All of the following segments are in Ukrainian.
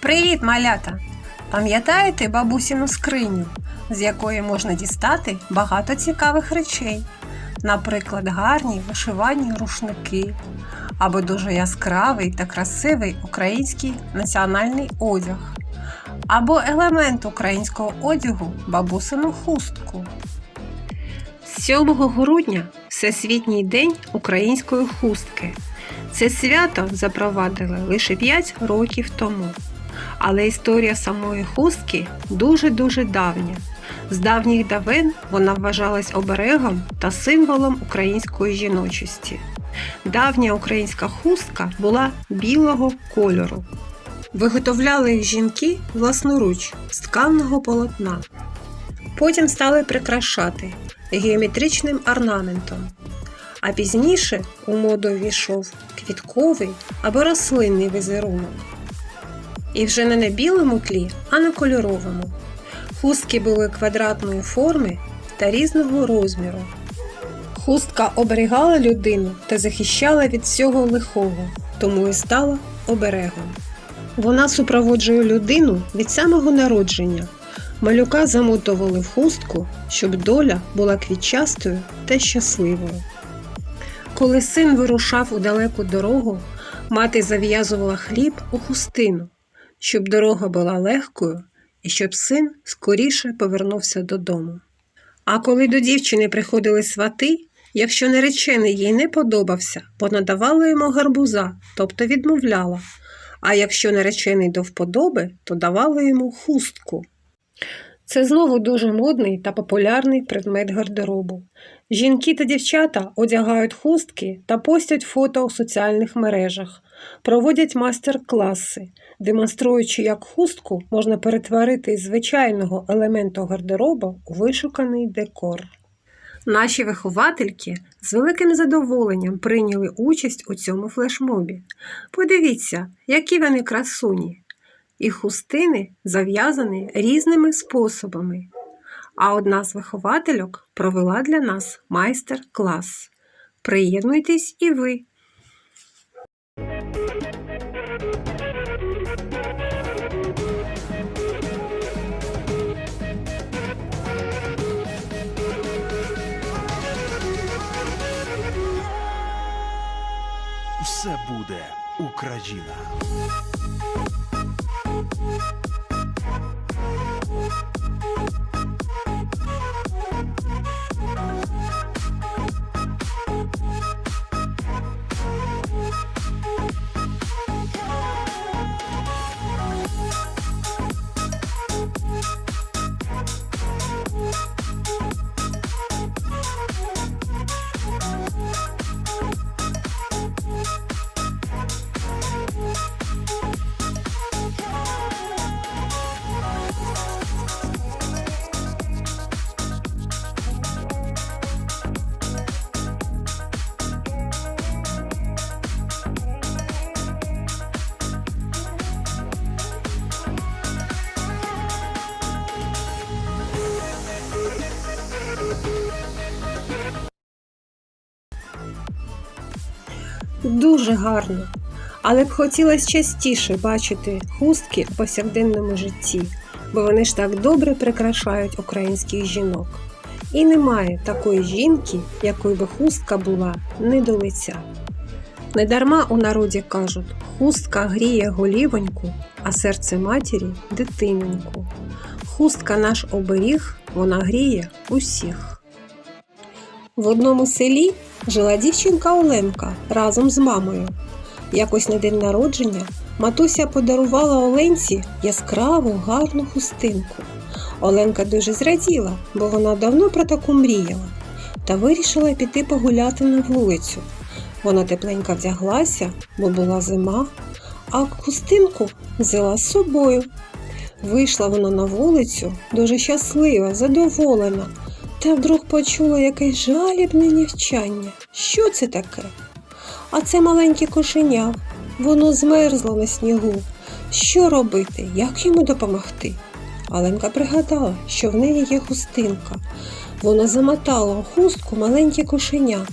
Привіт, малята! Пам'ятаєте бабусіну скриню, з якої можна дістати багато цікавих речей, наприклад, гарні вишивані рушники або дуже яскравий та красивий український національний одяг, або елемент українського одягу бабусину хустку. 7 грудня Всесвітній день української хустки. Це свято запровадили лише 5 років тому. Але історія самої хустки дуже-дуже давня. З давніх давен вона вважалась оберегом та символом української жіночості. Давня українська хустка була білого кольору. Виготовляли жінки власноруч з тканого полотна. Потім стали прикрашати геометричним орнаментом. А пізніше у моду ввійшов квітковий або рослинний візерунок. І вже не на білому тлі, а на кольоровому. Хустки були квадратної форми та різного розміру. Хустка оберігала людину та захищала від всього лихого, тому і стала оберегом. Вона супроводжує людину від самого народження. Малюка замотували в хустку, щоб доля була квітчастою та щасливою. Коли син вирушав у далеку дорогу, мати зав'язувала хліб у хустину, щоб дорога була легкою і щоб син скоріше повернувся додому. А коли до дівчини приходили свати, якщо наречений їй не подобався, понадавала йому гарбуза, тобто відмовляла, а якщо наречений до вподоби, то давала йому хустку. Це знову дуже модний та популярний предмет гардеробу. Жінки та дівчата одягають хустки та постять фото у соціальних мережах, проводять майстер-класи, демонструючи, як хустку можна перетворити із звичайного елементу гардеробу у вишуканий декор. Наші виховательки з великим задоволенням прийняли участь у цьому флешмобі. Подивіться, які вони красуні. І хустини зав'язані різними способами. А одна з виховательок провела для нас майстер-клас. Приєднуйтесь і ви! Все буде Україна. Дуже гарно. Але б хотілося частіше бачити хустки у повсякденному житті, бо вони ж так добре прикрашають українських жінок. І немає такої жінки, якої би хустка була не до лиця. Недарма у народі кажуть, хустка гріє голівоньку, а серце матері дитиноньку. Хустка наш оберіг, вона гріє усіх. В одному селі жила дівчинка Оленка разом з мамою. Якось на день народження матуся подарувала Оленці яскраву гарну хустинку. Оленка дуже зраділа, бо вона давно про таку мріяла, та вирішила піти погуляти на вулицю. Вона тепленько вдяглася, бо була зима, а хустинку взяла з собою. Вийшла вона на вулицю, дуже щаслива, задоволена, та вдруг почула якесь жалібне нівчання. Що це таке? А це маленьке кошеня. Воно змерзло на снігу. Що робити? Як йому допомогти? Аленка пригадала, що в неї є хустинка. Вона замотала у хустку маленьке кошеня.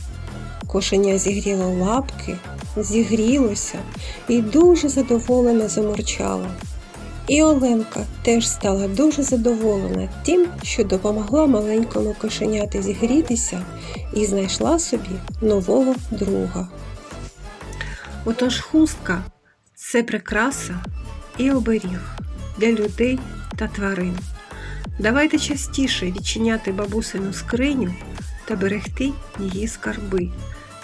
Кошеня зігріло лапки, зігрілося і дуже задоволено замурчало. І Оленка теж стала дуже задоволена тим, що допомогла маленькому кошеняти зігрітися і знайшла собі нового друга. Отож хустка це прикраса і оберіг для людей та тварин. Давайте частіше відчиняти бабусину скриню та берегти її скарби,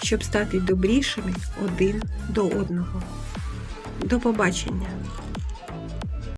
щоб стати добрішими один до одного. До побачення!